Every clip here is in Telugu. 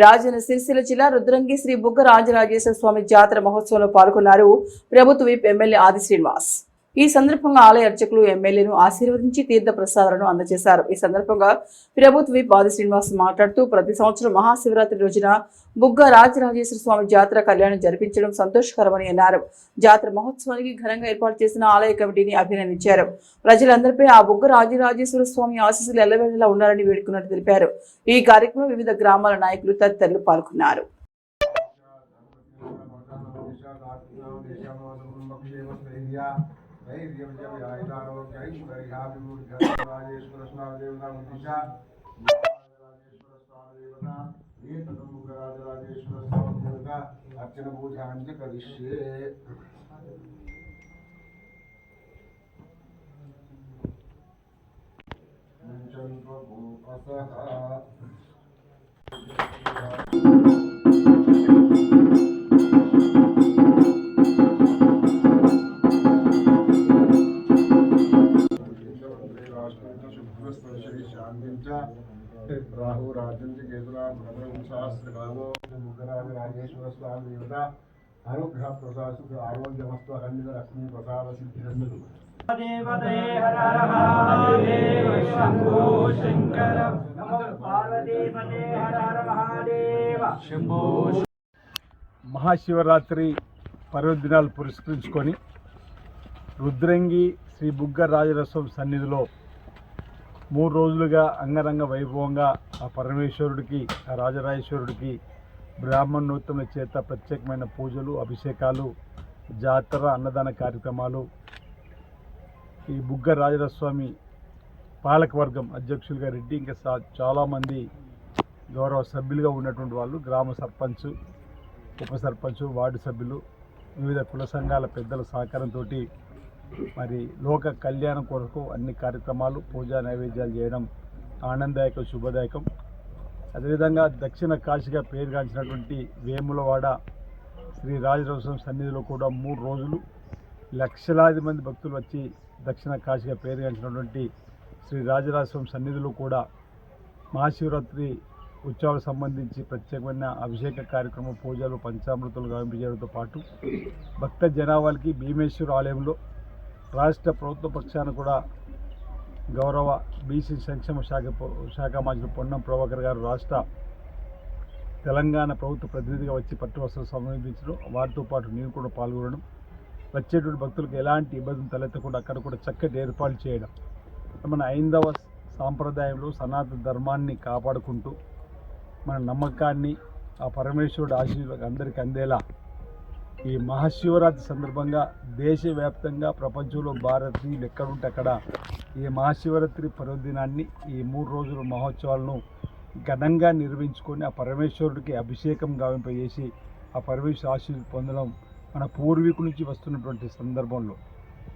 రాజన్న సిరిసిల్ల జిల్లా రుద్రంగి శ్రీ బుగ్గ రాజరాజేశ్వర స్వామి జాతర మహోత్సవంలో పాల్గొన్నారు. ప్రభుత్వ విప్ ఎమ్మెల్యే ఆది శ్రీనివాస్ ఈ సందర్భంగా ఆలయ అర్చకులు ఎమ్మెల్యేను ఆశీర్వదించి తీర్థ ప్రసాదాలను అందజేశారు ఈ సందర్భంగా ప్రభుత్వ విప్ ఆది శ్రీనివాస్ మాట్లాడుతూ ప్రతి సంవత్సరం మహాశివరాత్రి రోజున బుగ్గ రాజరాజేశ్వర స్వామి జాతర కళ్యాణం జరిపించడం సంతోషకరమని అన్నారు జాతర మహోత్సవానికి ఘనంగా ఏర్పాటు చేసిన ఆలయ కమిటీని అభినందించారు ప్రజలందరిపై ఆ బుగ్గ రాజరాజేశ్వర స్వామి ఆశీస్సులు ఎల్లవేళలా ఉండాలని వేడుకున్నట్టు తెలిపారు ఈ కార్యక్రమంలో వివిధ గ్రామాల నాయకులు తదితరులు పాల్గొన్నారు धैर्यं जमिदारो जैश्वर्याभिमूर्धराजेश्वरस्वामिदेवतामुदिशा राजेश्वरस्वामिदेवता एतदम्बुकराजराजेश्वरस्वामिदेवता अर्चनपूजाञ्च करिष्ये मुञ्चन्त्वभूपसः రాహు రాజంచ కేతులా బ్రహ్మ సహస్రకామో ముగ్గరాజ రాజేశ్వర స్వామి దేవత అనుగ్రహ ప్రసాద ఆరోగ్యమస్తు అరణ్య లక్ష్మీ ప్రసాద సిద్ధిరస్తు దేవదే హర మహాదేవ శంభో శంకర నమో హర హర మహాదేవ శంభో మహాశివరాత్రి పర్వదినాలు పురస్కరించుకొని రుద్రంగి శ్రీ బుగ్గ రాజరసం సన్నిధిలో మూడు రోజులుగా అంగరంగ వైభవంగా ఆ పరమేశ్వరుడికి ఆ రాజరాజేశ్వరుడికి బ్రాహ్మణోత్తముల చేత ప్రత్యేకమైన పూజలు అభిషేకాలు జాతర అన్నదాన కార్యక్రమాలు. ఈ బుగ్గ రాజరస్వామి పాలకవర్గం అధ్యక్షులుగా రెడ్డి ఇంకా సా- చాలామంది గౌరవ సభ్యులుగా ఉన్నటువంటి వాళ్ళు గ్రామ సర్పంచ్ ఉప సర్పంచ్ వార్డు సభ్యులు వివిధ కుల సంఘాల పెద్దల సహకారంతో మరి లోక కళ్యాణం కొరకు అన్ని కార్యక్రమాలు పూజా నైవేద్యాలు చేయడం ఆనందదాయకం శుభదాయకం. అదేవిధంగా దక్షిణ కాశీగా పేరుగాంచినటువంటి వేములవాడ శ్రీ రాజరాజస్వామి సన్నిధిలో కూడా మూడు రోజులు లక్షలాది మంది భక్తులు వచ్చి దక్షిణ కాశీగా పేరుగాంచినటువంటి శ్రీ రాజరాజస్వామి సన్నిధిలో కూడా మహాశివరాత్రి ఉత్సవాలకు సంబంధించి ప్రత్యేకమైన అభిషేక కార్యక్రమం పూజలు పంచామృతులు గావింపజేయడంతో పాటు భక్త జనాభాలకి భీమేశ్వర ఆలయంలో రాష్ట్ర ప్రభుత్వ పక్షాన కూడా గౌరవ బీసీ సంక్షేమ శాఖ శాఖ మంత్రి పొన్నం ప్రభాకర్ గారు రాష్ట్ర తెలంగాణ ప్రభుత్వ ప్రతినిధిగా వచ్చి పట్టువస్తులు సమీపించడం సమర్పించడం వారితో పాటు నేను కూడా పాల్గొనడం వచ్చేటువంటి భక్తులకు ఎలాంటి ఇబ్బందులు తలెత్తకుండా అక్కడ కూడా చక్కటి ఏర్పాటు చేయడం మన ఐందవ సాంప్రదాయంలో సనాతన ధర్మాన్ని కాపాడుకుంటూ మన నమ్మకాన్ని ఆ పరమేశ్వరుడు ఆశీర్వాదం అందరికీ అందేలా ఈ మహాశివరాత్రి సందర్భంగా దేశవ్యాప్తంగా ప్రపంచంలో భారతీయులు ఎక్కడుంటే అక్కడ ఈ మహాశివరాత్రి పర్వదినాన్ని ఈ మూడు రోజుల మహోత్సవాలను ఘనంగా నిర్వహించుకొని ఆ పరమేశ్వరుడికి అభిషేకం గావింపజేసి ఆ పరమేశ్వర ఆశీస్సులు పొందడం మన పూర్వీకుల నుంచి వస్తున్నటువంటి సందర్భంలో.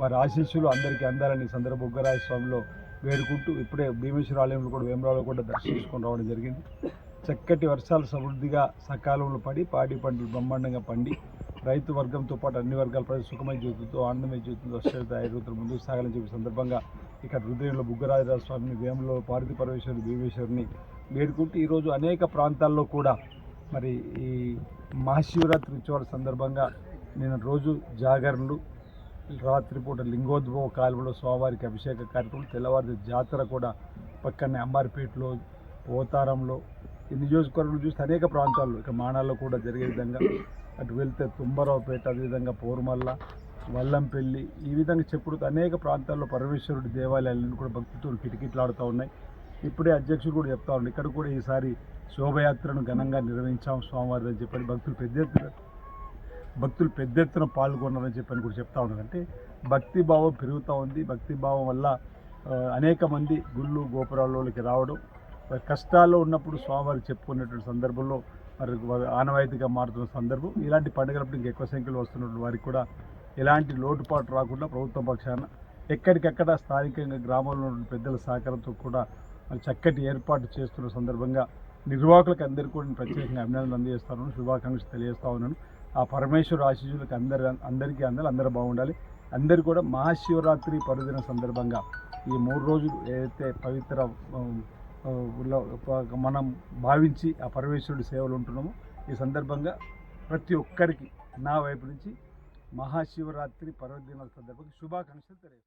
వారి ఆశీస్సులు అందరికీ అందాలని సందర్భ స్వామిలో వేడుకుంటూ ఇప్పుడే భీమేశ్వర ఆలయంలో కూడా వేమరాలో కూడా దర్శించుకొని రావడం జరిగింది. చక్కటి వర్షాలు సమృద్ధిగా సకాలంలో పడి పాడి పంటలు బ్రహ్మాండంగా పండి రైతు వర్గంతో పాటు అన్ని వర్గాల ప్రజలు సుఖమైన జీవితంతో ఆనందమైన జీవితంతో అశ్వత ఐరోతులు ముందుకు సాగాలని చెప్పే సందర్భంగా ఇక్కడ హృదయంలో బుగ్గరాజరాజ స్వామిని వేములో పార్వతి పరమేశ్వరుని భీమేశ్వరిని వేడుకుంటూ ఈరోజు అనేక ప్రాంతాల్లో కూడా మరి ఈ మహాశివరాత్రి ఉత్సవాల సందర్భంగా నేను రోజు జాగరణలు రాత్రిపూట లింగోద్భవ కాలువలో స్వామివారికి అభిషేక కార్యక్రమం తెల్లవారి జాతర కూడా పక్కనే అంబారిపేటలో పోతారంలో ఈ నియోజకవర్గం చూస్తే అనేక ప్రాంతాల్లో ఇక మానాల్లో కూడా జరిగే విధంగా అటు వెళ్తే తుమ్మరావుపేట అదేవిధంగా పోరుమల్ల వల్లంపల్లి ఈ విధంగా చెప్పుడు అనేక ప్రాంతాల్లో పరమేశ్వరుడి దేవాలయాలను కూడా భక్తితో కిటకిట్లాడుతూ ఉన్నాయి. ఇప్పుడే అధ్యక్షుడు కూడా చెప్తా ఉండే ఇక్కడ కూడా ఈసారి శోభయాత్రను ఘనంగా నిర్వహించాం స్వామివారి అని చెప్పని భక్తులు పెద్ద ఎత్తున భక్తులు పెద్ద ఎత్తున పాల్గొన్నారని చెప్పని కూడా చెప్తా ఉన్నారు. అంటే భక్తి భావం పెరుగుతూ ఉంది. భక్తి భావం వల్ల అనేక మంది గుళ్ళు గోపురాల్లోకి రావడం కష్టాల్లో ఉన్నప్పుడు స్వామివారు చెప్పుకునేటువంటి సందర్భంలో మరి వారు ఆనవాయితీగా మారుతున్న సందర్భం. ఇలాంటి పండుగలప్పుడు ఇంకా ఎక్కువ సంఖ్యలో వస్తున్నటువంటి వారికి కూడా ఎలాంటి లోటుపాటు రాకుండా ప్రభుత్వం పక్షాన ఎక్కడికెక్కడ స్థానికంగా గ్రామంలో ఉన్న పెద్దల సహకారంతో కూడా మరి చక్కటి ఏర్పాటు చేస్తున్న సందర్భంగా నిర్వాహకులకు అందరికీ కూడా నేను ప్రత్యేకంగా అభినందనలు అందజేస్తాను. శుభాకాంక్షలు తెలియజేస్తా ఉన్నాను. ఆ పరమేశ్వర ఆశీస్సులకు అందరి అందరికీ అందరూ అందరూ బాగుండాలి. అందరూ కూడా మహాశివరాత్రి పర్వదిన సందర్భంగా ఈ మూడు రోజులు ఏదైతే పవిత్ర మనం భావించి ఆ పరమేశ్వరుడి సేవలు ఉంటున్నాము. ఈ సందర్భంగా ప్రతి ఒక్కరికి నా వైపు నుంచి మహాశివరాత్రి పర్వదినాల సందర్భంగా శుభాకాంక్షలు తెలియదు